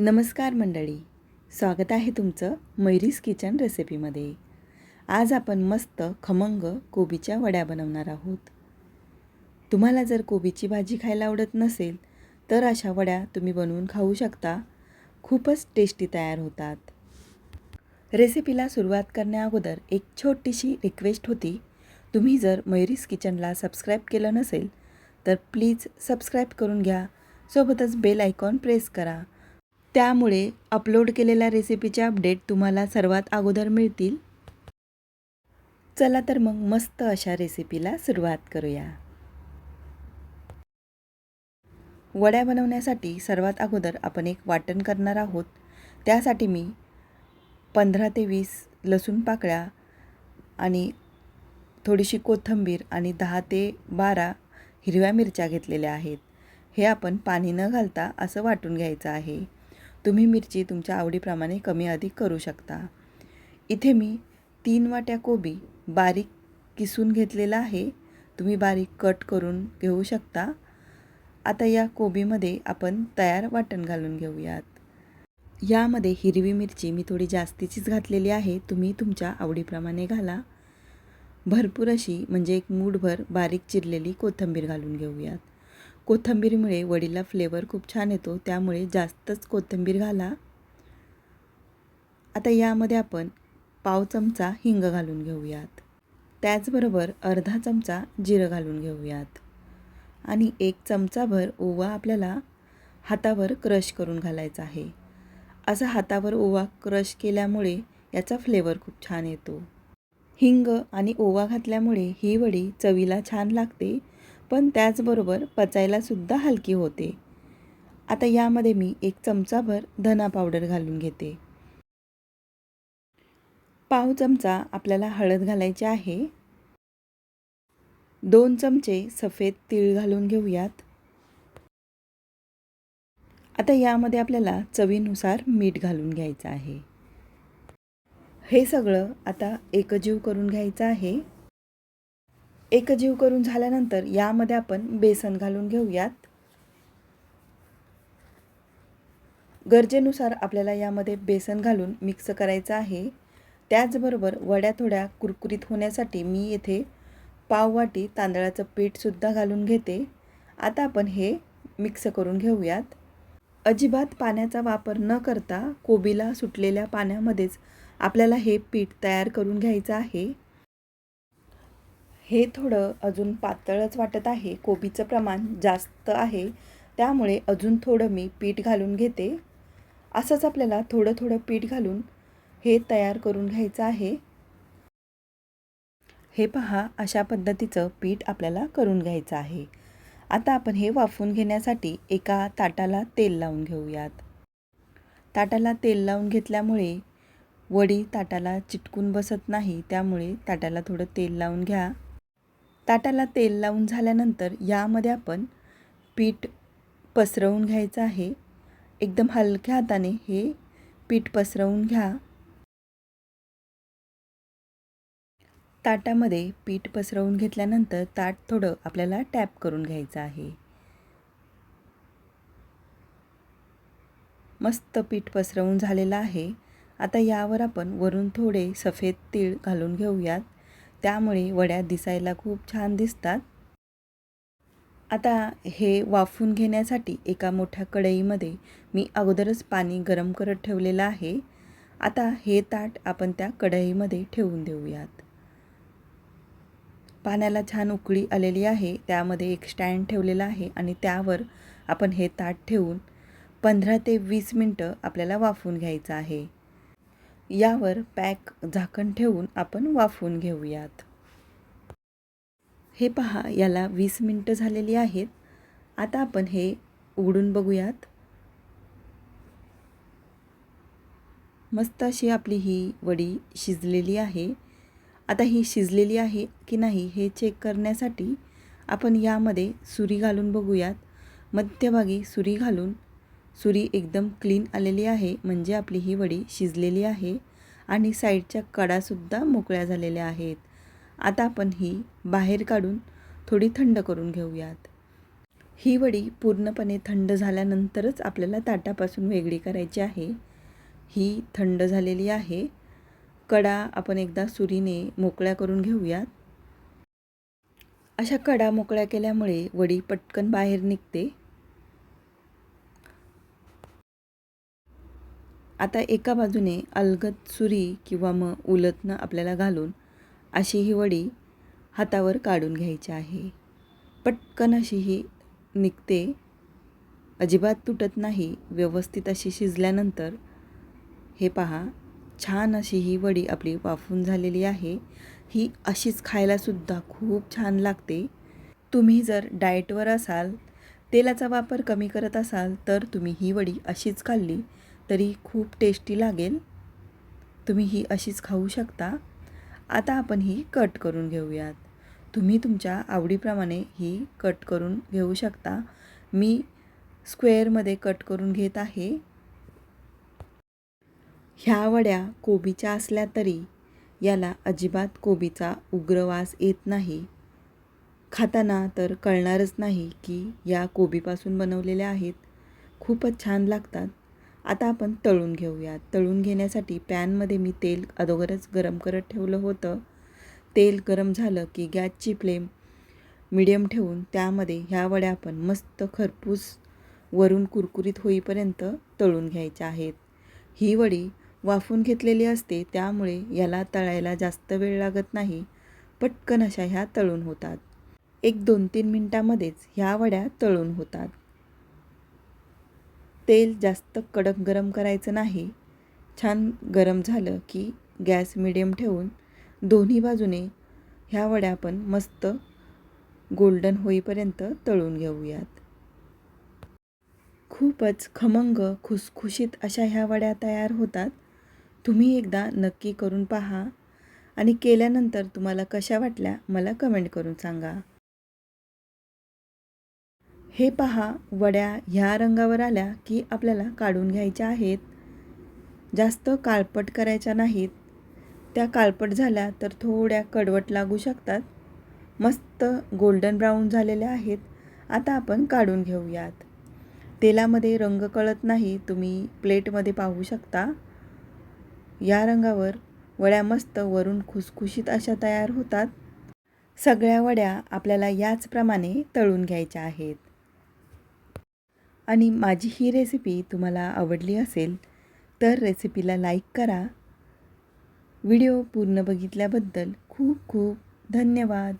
नमस्कार मंडळी. स्वागत आहे तुमचं मयुरीज किचन रेसिपीमध्ये. आज आपण मस्त खमंग कोबीच्या वड्या बनवणार आहोत. तुम्हाला जर कोबीची भाजी खायला आवडत नसेल तर अशा वड्या तुम्ही बनवून खाऊ शकता. खूपच टेस्टी तयार होतात. रेसिपीला सुरुवात करण्याअगोदर एक छोटीशी रिक्वेस्ट होती. तुम्ही जर मयुरीज किचनला सबस्क्राईब केलं नसेल तर प्लीज सबस्क्राईब करून घ्या. सोबतच बेल आयकॉन प्रेस करा. त्यामुळे अपलोड केलेल्या रेसिपीचे अपडेट तुम्हाला सर्वात अगोदर मिळतील. चला तर मग मस्त अशा रेसिपीला सुरुवात करूया. वड्या बनवण्यासाठी सर्वात अगोदर आपण एक वाटण करणार आहोत. त्यासाठी मी पंधरा ते वीस लसूण पाकळ्या आणि थोडीशी कोथिंबीर आणि दहा ते बारा हिरव्या मिरच्या घेतलेल्या आहेत. हे आपण पाणी न घालता असं वाटून घ्यायचं आहे. तुम्ही मिरची तुमच्या आवडीप्रमाणे कमी अधिक करू शकता. इथे मी तीन वाट्या कोबी बारीक किसून घेतलेला आहे. तुम्ही बारीक कट करून घेऊ शकता. आता या कोबीमध्ये आपण तयार वाटण घालून घेऊयात. यामध्ये हिरवी मिरची मी थोडी जास्तीचीच घातलेली आहे. तुम्ही तुमच्या आवडीप्रमाणे घाला. भरपूर अशी म्हणजे एक मूठभर बारीक चिरलेली कोथिंबीर घालून घेऊयात. कोथिंबीरमुळे वडीला फ्लेवर खूप छान येतो त्यामुळे जास्तच कोथिंबीर घाला. आता यामध्ये आपण पाव चमचा हिंग घालून घेऊयात. त्याचबरोबर अर्धा चमचा जिरं घालून घेऊयात. आणि एक चमचाभर ओवा आपल्याला हातावर क्रश करून घालायचा आहे. असा हातावर ओवा क्रश केल्यामुळे याचा फ्लेवर खूप छान येतो. हिंग आणि ओवा घातल्यामुळे ही वडी चवीला छान लागते पण त्याचबरोबर पचायलासुद्धा हलकी होते. आता यामध्ये मी एक चमचाभर धना पावडर घालून घेते. पाव चमचा आपल्याला हळद घालायची आहे. दोन चमचे सफेद तीळ घालून घेऊयात. आता यामध्ये आपल्याला चवीनुसार मीठ घालून घ्यायचं आहे. हे सगळं आता एकजीव करून घ्यायचं आहे. एकजीव करून झाल्यानंतर यामध्ये आपण बेसन घालून घेऊयात. गरजेनुसार आपल्याला यामध्ये बेसन घालून मिक्स करायचं आहे. त्याचबरोबर वड्या थोड्या कुरकुरीत होण्यासाठी मी येथे पाववाटी तांदळाचं पीठसुद्धा घालून घेते. आता आपण हे मिक्स करून घेऊयात. अजिबात पाण्याचा वापर न करता कोबीला सुटलेल्या पाण्यामध्येच आपल्याला हे पीठ तयार करून घ्यायचं आहे. हे थोडं अजून पातळच वाटत आहे. कोबीचं प्रमाण जास्त आहे. त्यामुळे अजून थोडं मी पीठ घालून घेते. असंच आपल्याला थोडं थोडं पीठ घालून हे तयार करून घ्यायचं आहे. हे पहा अशा पद्धतीचं पीठ आपल्याला करून घ्यायचं आहे. आता आपण हे वाफून घेण्यासाठी एका ताटाला तेल लावून घेऊयात. ताटाला तेल लावून घेतल्यामुळे वडी ताटाला चिटकून बसत नाही. त्यामुळे ताटाला थोडं तेल लावून घ्या. ताटाला तेल लावून झाल्यानंतर यामध्ये आपण पीठ पसरवून घ्यायचं आहे. एकदम हलक्या हाताने हे पीठ पसरवून घ्या. ताटामध्ये पीठ पसरवून घेतल्यानंतर ताट थोडं आपल्याला टॅप करून घ्यायचं आहे. मस्त पीठ पसरवून झालेलं आहे. आता यावर आपण वरून थोडे सफेद तीळ घालून घेऊयात. त्यामुळे वड्या दिसायला खूप छान दिसतात. आता हे वाफून घेण्यासाठी एका मोठ्या कढईमध्ये मी अगोदरच पाणी गरम करत ठेवलेलं आहे. आता हे ताट आपण त्या कढईमध्ये ठेवून देऊयात. पाण्याला छान उकळी आलेली आहे. त्यामध्ये एक स्टँड ठेवलेला आहे आणि त्यावर आपण हे ताट ठेवून पंधरा ते वीस मिनटं आपल्याला वाफून घ्यायचं आहे. यावर पॅक झाकण ठेवून आपण वाफवून घेऊयात. हे पहा याला वीस मिनटं झालेली आहेत. आता आपण हे उघडून बघूयात. मस्त अशी आपली ही वडी शिजलेली आहे. आता ही शिजलेली आहे की नाही हे चेक करण्यासाठी आपण यामध्ये सुरी घालून बघूयात. मध्यभागी सुरी घालून सुरी एकदम क्लीन आलेली आहे म्हणजे आपली ही वडी शिजलेली आहे आणि साईडच्या कडासुद्धा मोकळ्या झालेल्या आहेत. आता आपण ही बाहेर काढून थोडी थंड करून घेऊयात. ही वडी पूर्णपणे थंड झाल्यानंतरच आपल्याला ताटापासून वेगळी करायची आहे. ही थंड झालेली आहे. कडा आपण एकदा सुरीने मोकळ्या करून घेऊयात. अशा कडा मोकळ्या केल्यामुळे वडी पटकन बाहेर निघते. आता एका बाजूने अलगद सुरी किंवा मग उलतनं आपल्याला घालून अशी ही वडी हातावर काढून घ्यायची आहे. पटकन अशी ही निघते. अजिबात तुटत नाही. व्यवस्थित अशी शिजल्यानंतर हे पहा छान अशी ही वडी आपली वाफून झालेली आहे. ही अशीच खायलासुद्धा खूप छान लागते. तुम्ही जर डाएटवर असाल तेलाचा वापर कमी करत असाल तर तुम्ही ही वडी अशीच खाल्ली. तरी खूप टेस्टी लागेल. तुम्ही ही अशीच खाऊ शकता. आता आपण ही कट करून घेऊयात. तुम्ही तुमच्या आवडीप्रमाणे ही कट करून घेऊ शकता. मी स्क्वेअरमध्ये कट करून घेत आहे. ह्या वड्या कोबीच्या असल्या तरी याला अजिबात कोबीचा उग्रवास येत नाही. खाताना तर कळणारच नाही की या कोबीपासून बनवलेल्या आहेत. खूपच छान लागतात. आता आपण तळून घेऊयात. तळून घेण्यासाठी पॅनमध्ये मी तेल अगोदरच गरम करत ठेवलं होतं. तेल गरम झालं की गॅसची फ्लेम मिडियम ठेवून त्यामध्ये ह्या वड्या आपण मस्त खरपूस वरून कुरकुरीत होईपर्यंत तळून घ्यायच्या आहेत. ही वडी वाफून घेतलेली असते त्यामुळे याला तळायला जास्त वेळ लागत नाही. पटकन अशा ह्या तळून होतात. एक दोन तीन मिनटामध्येच ह्या वड्या तळून होतात. तेल जास्त कडक गरम करायचं नाही. छान गरम झालं की गॅस मिडियम ठेवून दोन्ही बाजूने ह्या वड्या आपण मस्त गोल्डन होईपर्यंत तळून घेऊयात. खूपच खमंग खुसखुशीत अशा ह्या वड्या तयार होतात. तुम्ही एकदा नक्की करून पहा आणि केल्यानंतर तुम्हाला कशा वाटल्या मला कमेंट करून सांगा. हे पहा वड्या ह्या रंगावर आल्या की आपल्याला काढून घ्यायच्या आहेत. जास्त काळपट करायच्या नाहीत. त्या काळपट झाल्या तर थोड्या कडवट लागू शकतात. मस्त गोल्डन ब्राऊन झालेल्या आहेत. आता आपण काढून घेऊयात. तेलामध्ये रंग कळत नाही तुम्ही प्लेटमध्ये पाहू शकता. या रंगावर वड्या मस्त वरून खुसखुशीत अशा तयार होतात. सगळ्या वड्या आपल्याला याचप्रमाणे तळून घ्यायच्या आहेत. आणि माझी ही रेसिपी तुम्हाला आवडली असेल तर रेसिपीला लाईक करा. व्हिडिओ पूर्ण बघितल्याबद्दल खूप खूप धन्यवाद.